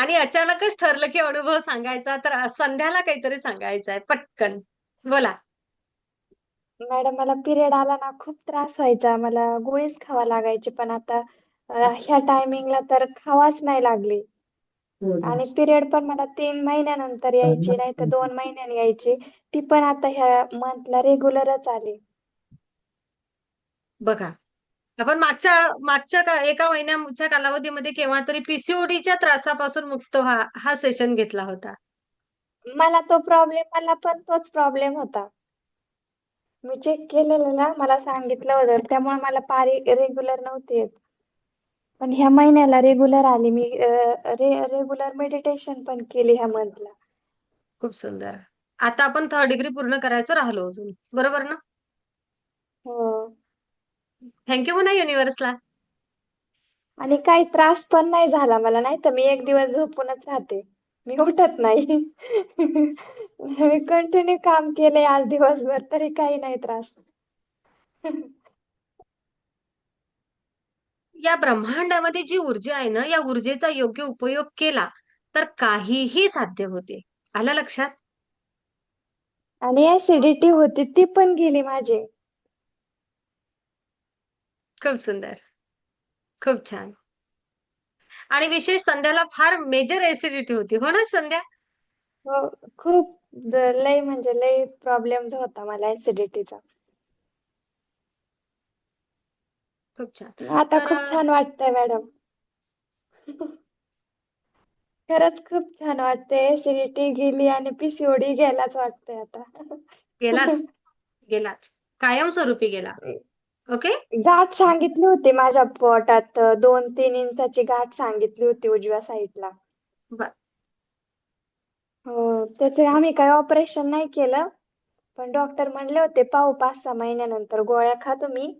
आणि अचानकच ठरलं की अनुभव सांगायचा तर संध्याला काहीतरी सांगायचं आहे पटकन. बोला. मॅडम मला पिरियड आला ना खूप त्रास व्हायचा. मला गोळीच खावा लागायची पण आता अ, ह्या टायमिंगला तर खावाच नाही लागली. आणि पिरियड पण मला तीन महिन्यानंतर यायची नाही तर दोन महिन्यांनी यायची. ती पण आता ह्या मंथला रेग्युलरच आली. बघा. आपण मागच्या मागच्या का एका महिन्याच्या कालावधीमध्ये केव्हा तरी पीसीओडीच्या त्रासापासून मुक्त व्हा हा सेशन घेतला होता. मला तो प्रॉब्लेम मला पण तोच प्रॉब्लेम होता. मी चेक केलेलं ना मला सांगितलं होतं त्यामुळे मला पारी रेग्युलर नव्हती येत. पण ह्या महिन्याला रेग्युलर आली मी रेग्युलर मेडिटेशन पण केली ह्या मंथला खूप सुंदर. आता आपण थर्ड डिग्री पूर्ण करायचं राहिलो अजून. बरोबर ना? हो. थँक्यू म्हणा युनिव्हर्सला आणि काही त्रास पण नाही झाला मला नाही तर मी एक दिवस झोपूनच राहते. मी उठत नाही. मी कंटिन्यू काम केलंय आज दिवसभर तरी काही नाही त्रास. या ब्रह्मांडामध्ये जी ऊर्जा आहे ना या ऊर्जेचा योग्य उपयोग केला तर काहीही साध्य होते. आलं लक्षात? आणि ऍसिडिटी होती ती पण गेली माझी. खूप सुंदर खूप छान. आणि विशेष संध्याला फार मेजर ऍसिडिटी होती हो ना संध्या? हो खूप द- लय म्हणजे लय प्रॉब्लेम होता मला ऍसिडिटीचा खूप छान. आता तर खूप छान वाटतंय मॅडम खरंच खूप छान वाटतंय. ऍसिडिटी गेली आणि पीसीओडी गेलाच वाटतंय आता. गेलाच. गेलाच. कायमस्वरूपी गेला. ओके? गाठ सांगितली होती माझ्या पोटात. दोन तीन इंचाची गाठ सांगितली होती उजव्या साईडला. बर. हो त्याचे आम्ही काही ऑपरेशन नाही केलं. पण डॉक्टर म्हणले होते पाहू पाच सहा महिन्यानंतर गोळ्या खा तुम्ही.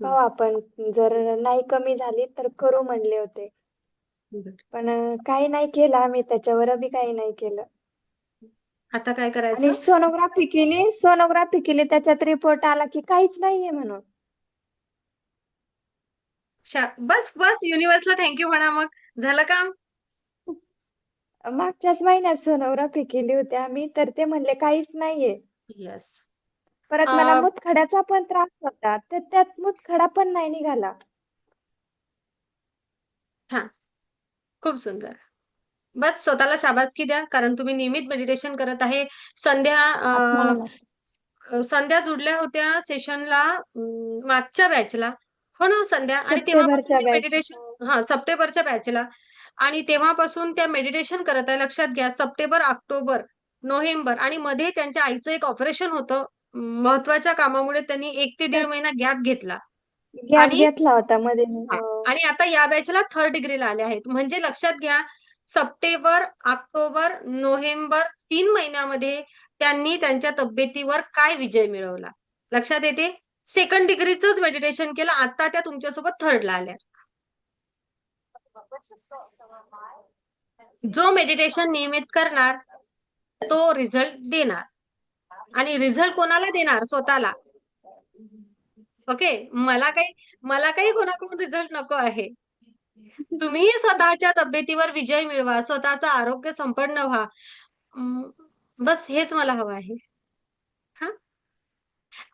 पाहू आपण. जर नाही कमी झाली तर करू म्हणले होते. पण काही नाही केलं आम्ही त्याच्यावर बी काही नाही केलं. आता काय करायचं? सोनोग्राफी केली सोनोग्राफी केली त्याच्यात रिपोर्ट आला की काहीच नाहीये म्हणून. शा- बस बस युनिव्हर्सला थँक्यू म्हणा मग. झालं काम? मागच्याच महिन्यात सोनोग्राफी केली होती आम्ही तर ते म्हणले काहीच नाहीये. येस परत मला मुतखड्याचा पण त्रास होता तर त्यात मुतखडा पण नाही निघाला. खूप सुंदर. बस स्वतःला शाबासकी द्या कारण तुम्ही नियमित मेडिटेशन करत आहे. संध्या अं. संध्या जुडल्या होत्या सेशनला मागच्या बॅचला हो ना संध्या. आणि तेव्हापासून. मेडिटेशन हा सप्टेंबरच्या बॅचला आणि तेव्हापासून त्या मेडिटेशन करत आहे लक्षात घ्या सप्टेंबर ऑक्टोबर नोव्हेंबर आणि मध्ये त्यांच्या आईचं एक ऑपरेशन होतं. महत्त्वाच्या कामामुळे त्यांनी एक ते दीड महिना गॅप घेतला. घेतला होता मध्ये. हो. आणि आता या बॅचला थर्ड डिग्रीला आले आहेत. म्हणजे लक्षात घ्या सप्टेंबर ऑक्टोबर नोव्हेंबर तीन महिन्यामध्ये त्यांनी त्यांच्या तब्येतीवर काय विजय मिळवला? लक्षात येते? सेकंड डिग्रीच मेडिटेशन केलं आता त्या तुमच्यासोबत थर्डला आल्या. जो मेडिटेशन नियमित करणार तो रिझल्ट देणार. आणि रिझल्ट कोणाला देणार? स्वतःला. ओके मला काही मला काही कोणाकडून रिझल्ट नको आहे. तुम्ही स्वतःच्या तब्येतीवर विजय मिळवा स्वतःचं आरोग्य संपन्न व्हा. बस हेच मला हवं आहे.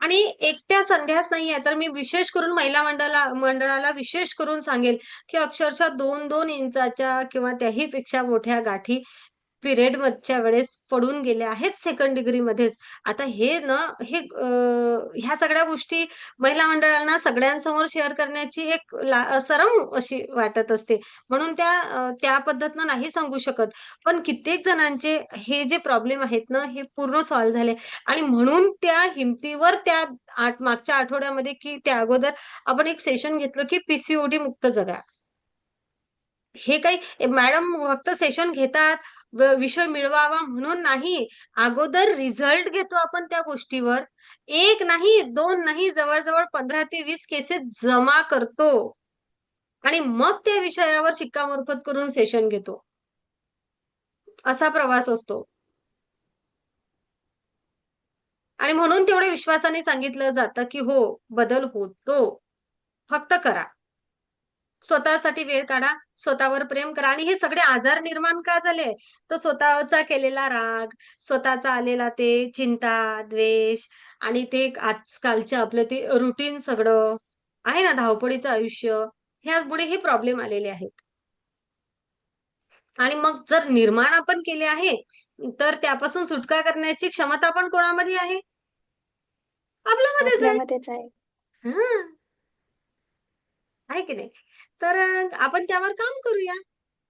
आणि एकट्या संध्याच नाहीये. तर मी विशेष करून महिला मंडळाला मंडळाला विशेष करून सांगेल की अक्षरशः दोन दोन इंचाच्या किंवा त्याही पेक्षा मोठ्या गाठी पिरियड मधच्या वेळेस पडून गेले आहेत सेकंड डिग्री मध्येच. आता हे ना हे ह्या सगळ्या गोष्टी महिला मंडळांना सगळ्यांसमोर शेअर करण्याची एक ला- सरम अशी वाटत असते. म्हणून त्या त्या पद्धतीनं नाही सांगू शकत. पण कित्येक जणांचे हे जे प्रॉब्लेम आहेत ना हे पूर्ण सॉल्व्ह झाले. आणि म्हणून त्या हिमतीवर त्या आठ मागच्या आठवड्यामध्ये की त्या अगोदर आपण एक सेशन घेतलं की पीसीओडी मुक्त जगा. हे काही मॅडम फक्त सेशन घेतात विषय मिळवावा म्हणून नाही अगोदर रिझल्ट घेतो आपण त्या गोष्टीवर. एक नाही दोन नाही जवळजवळ पंधरा ते वीस केसेस जमा करतो. आणि मग त्या विषयावर शिक्कामोर्फत करून सेशन घेतो. असा प्रवास असतो. आणि म्हणून तेवढे विश्वासाने सांगितलं जातं की हो बदल होतो. फक्त करा. स्वतःसाठी वेळ काढा स्वतःवर प्रेम करा आणि हे सगळे आजार निर्माण का झाले? तर स्वतःचा केलेला राग स्वतःचा आलेला ते चिंता द्वेष आणि ते आजकालचे आपलं ते रुटीन सगळं आहे ना धावपळीचं आयुष्य ह्यामुळे हे प्रॉब्लेम आलेले आहेत. आणि मग जर निर्माण आपण केले आहे तर त्यापासून सुटका करण्याची क्षमता पण कोणामध्ये आहे? आपल्यामध्येच आहे की नाही? तर आपण त्यावर काम करूया.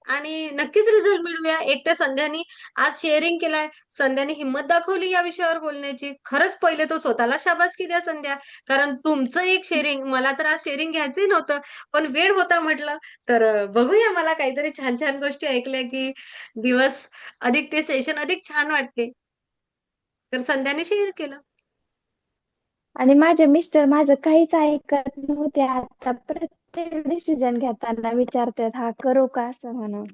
आणि नक्कीच रिझल्ट मिळवूया एक तर संध्यानी आज शेअरिंग केलाय. संध्याने हिंमत दाखवली या विषयावर बोलण्याची. खरंच पहिले तो स्वतःला शाबासकी द्या संध्या. कारण तुमचं एक शेअरिंग मला तर आज शेअरिंग घ्यायचंही नव्हतं. पण वेळ होता म्हटलं. तर बघूया मला काहीतरी छान छान गोष्टी ऐकल्या की दिवस अधिक ते सेशन अधिक छान वाटते. तर संध्याने शेअर केलं. आणि माझे मिस्टर माझं काहीच ऐकत नव्हते आता. प्रत्येक डिसिजन घेताना विचारतात हा करू का असं म्हणून?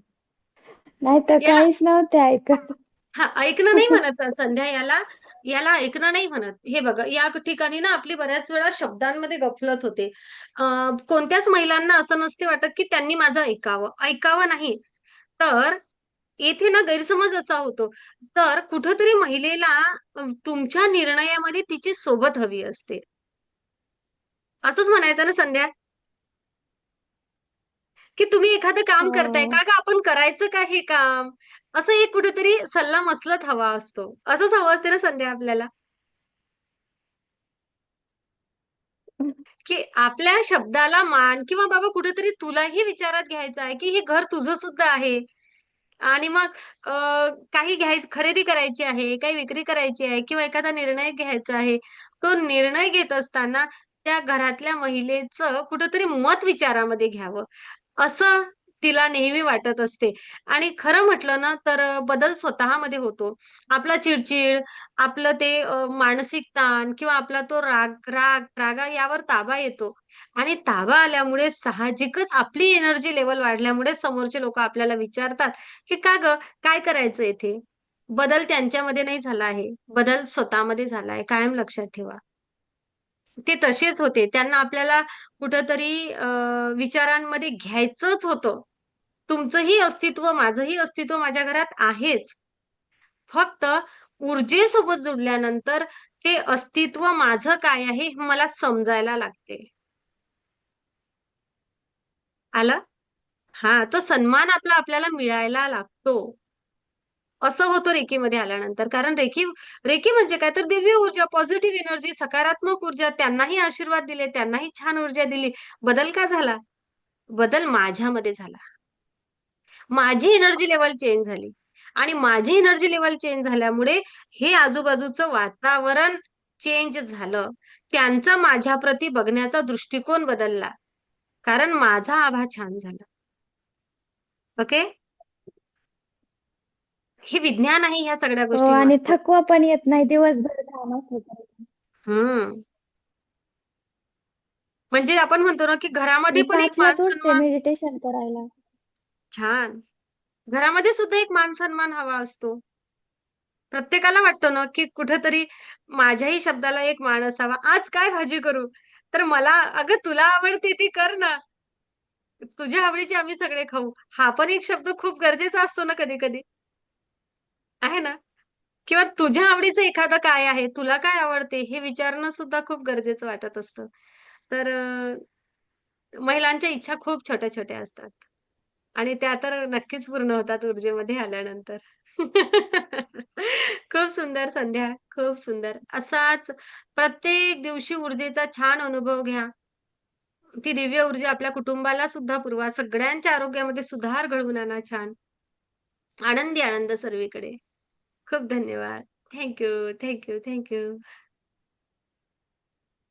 नाहीतर याला काहीच नव्हते ऐकत. हा ऐकणं नाही म्हणत संध्या याला. याला ऐकणं नाही म्हणत. हे बघा या ठिकाणी ना आपली बऱ्याच वेळा शब्दांमध्ये गफलत होते. अं, कोणत्याच महिलांना असं नसते वाटत की त्यांनी माझं ऐकावं. ऐकावं नाही. तर येथे ना गैरसमज असा होतो. तर कुठंतरी महिलेला अं, तुमच्या निर्णयामध्ये तिची सोबत हवी असते. असंच म्हणायचं ना संध्या? की तुम्ही एखादं काम करताय हो. का का आपण करायचं का हे काम? असं एक कुठेतरी सल्ला मसलत हवा असतो. असंच हवं असते ना संध्या आपल्याला? की आपल्या शब्दाला मान किंवा बाबा कुठेतरी तुलाही विचारात घ्यायचं आहे की हे घर तुझं सुद्धा आहे. आणि मग काही घ्यायचं खरेदी करायची आहे काही विक्री करायची आहे किंवा एखादा निर्णय घ्यायचा आहे. तो निर्णय घेत असताना त्या घरातल्या महिलेचं कुठेतरी मत विचारामध्ये घ्यावं. असं तिला नेहमी वाटत असते. आणि खरं म्हटलं ना तर बदल स्वतःमध्ये होतो. आपला चिडचिड आपलं ते मानसिक ताण किंवा आपला तो राग राग रागा यावर ताबा येतो. आणि ताबा आल्यामुळे साहजिकच आपली एनर्जी लेवल वाढल्यामुळे समोरचे लोक आपल्याला विचारतात की का ग? काय करायचं येथे बदल त्यांच्यामध्ये नाही झाला आहे. बदल स्वतःमध्ये झाला आहे. कायम लक्षात ठेवा. ते तसेच होते. त्यांना आपल्याला कुठंतरी विचारांमध्ये घ्यायचंच होतं. तुमचंही अस्तित्व माझंही अस्तित्व माझ्या घरात आहेच. फक्त ऊर्जेसोबत जुडल्यानंतर ते अस्तित्व माझं काय आहे हे मला समजायला लागते. आलं? हा तो सन्मान आपला आपल्याला मिळायला लागतो. असं होतं रेकीमध्ये आल्यानंतर. कारण रेकी रेकी म्हणजे काय? तर दिव्य ऊर्जा पॉझिटिव्ह एनर्जी सकारात्मक ऊर्जा त्यांनाही आशीर्वाद दिले त्यांनाही छान ऊर्जा दिली. बदल का झाला? बदल माझ्यामध्ये झाला. माझी एनर्जी लेवल चेंज झाली. आणि माझी एनर्जी लेवल चेंज झाल्यामुळे हे आजूबाजूचं वातावरण चेंज झालं. त्यांचा माझ्याप्रती बघण्याचा दृष्टिकोन बदलला. कारण माझा आभा छान झाला. ओके हे विज्ञान आहे ह्या सगळ्या हो आणि गोष्टींमागचं थकवा पण येत नाही दिवसभर काम असलं तरी हम्म. म्हणजे आपण म्हणतो ना की घरामध्ये मी पण एक मान पाचलाच उठते सन्मान मेडिटेशन करायला. छान. घरामध्ये सुद्धा एक मान सन्मान हवा असतो. प्रत्येकाला वाटतो ना की कुठेतरी माझ्याही शब्दाला एक मान असावा. आज काय भाजी करू? तर मला अगं तुला आवडते ती कर ना. तुझ्या आवडीची आम्ही सगळे खाऊ. हा पण एक शब्द खूप गरजेचा असतो ना कधी कधी. आहे ना? किंवा तुझ्या आवडीचं एखादं काय आहे? तुला काय आवडते? हे विचारणं सुद्धा खूप गरजेचं वाटत असतं. तर महिलांच्या इच्छा खूप छोट्या छोट्या असतात. आणि त्या तर नक्कीच पूर्ण होतात ऊर्जेमध्ये आल्यानंतर. खूप सुंदर संध्या खूप सुंदर. असाच प्रत्येक दिवशी ऊर्जेचा छान अनुभव घ्या. ती दिव्य ऊर्जा आपल्या कुटुंबाला सुद्धा पुरवा. सगळ्यांच्या आरोग्यामध्ये सुधार घडवून आणा छान. आनंदी आनंद सर्वीकडे. खूप धन्यवाद थँक्यू थँक्यू थँक्यू